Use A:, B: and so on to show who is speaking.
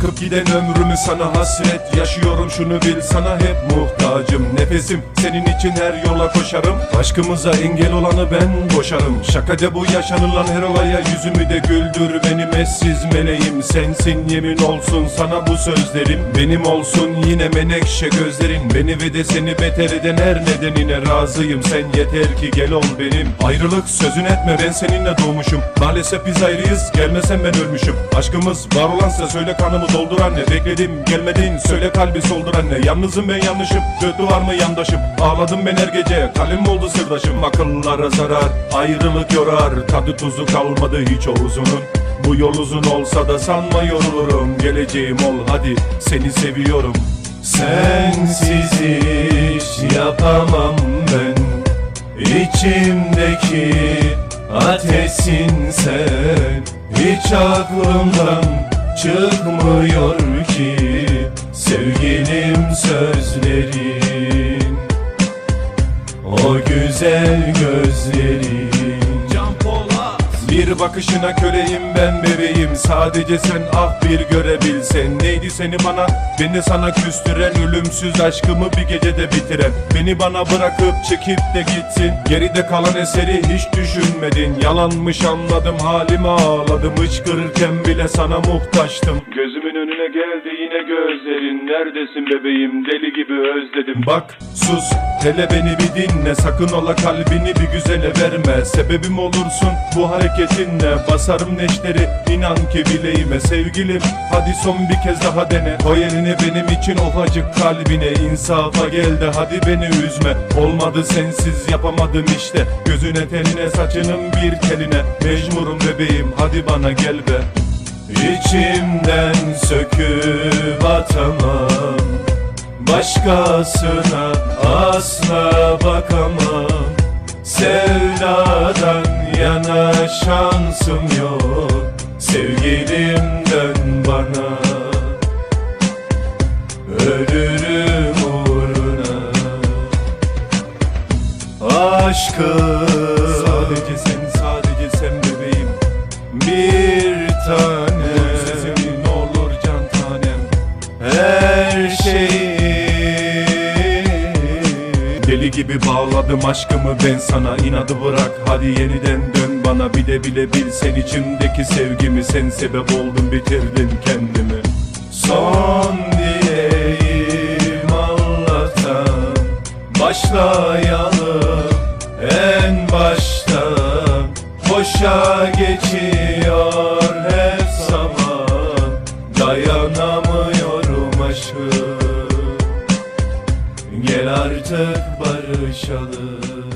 A: Akıp giden ömrümü sana hasret. Yaşıyorum şunu bil sana hep muhtacım. Nefesim senin için her yola koşarım. Aşkımıza engel olanı ben boşarım. Şakada bu yaşanılan her olaya yüzümü de güldür. Benim eşsiz meleğim sensin yemin olsun sana bu sözlerim. Benim olsun yine menekşe gözlerin. Beni ve de seni beter eden her nedenine razıyım. Sen yeter ki gel ol benim. Ayrılık sözün etme ben seninle doğmuşum. Maalesef biz ayrıyız gelmesen ben ölmüşüm. Aşkımız var olansa söyle kanımı doldur anne. Bekledim gelmedin. Söyle kalbi soldur anne. Yalnızım ben yanlışım. Kötü var mı yandaşım? Ağladım ben her gece. Kalem oldu sırdaşım. Akıllara zarar ayrılık yorar. Tadı tuzu kalmadı hiç o uzunun Bu yol uzun olsa da sanma yorulurum. Geleceğim ol hadi. Seni seviyorum. Sensiz hiç yapamam ben. İçimdeki ateşsin sen. Hiç aklımdan çıkmıyor ki Sevgilim sözlerin. O güzel gözlerin bir bakışına köleyim ben bebeğim. Sadece sen ah bir görebilsen. Neydi seni bana? Beni sana küstüren Ölümsüz aşkımı bir gecede bitiren. Beni bana bırakıp çekip de gitsin. Geride kalan eseri hiç düşünmedin. Yalanmış anladım halime ağladım. Hıçkırırken bile sana muhtaçtım. Gözümün önüne geldi yine gözlerin. Neredesin bebeğim? Deli gibi özledim. Bak sus hele beni bir dinle. Sakın ola kalbini bir güzele verme. Sebebim olursun bu hareketinle. Basarım neşteri inan ki bileğime. Sevgilim hadi son bir kez daha dene. Koy elini benim için ufacık kalbine. İnsafa gel de hadi beni üzme. Olmadı sensiz yapamadım işte. Gözüne tenine saçının bir teline. Mecburum bebeğim hadi bana gel be İçimden söküp atamam. Başkasına asla bakamam. Sevdadan yana şansım yok. Sevgilim dön bana. Ölürüm uğruna. Aşkım Deli gibi bağladım aşkımı ben sana. İnadı bırak Hadi yeniden dön bana. Bir de bile bilsen içimdeki sevgimi Sen sebep oldun bitirdin kendimi. Son dileğim Allah'tan Başlayalım en baştan Boşa geçiyor hep zaman. Dayanamıyorum aşkım Gel artık barışalım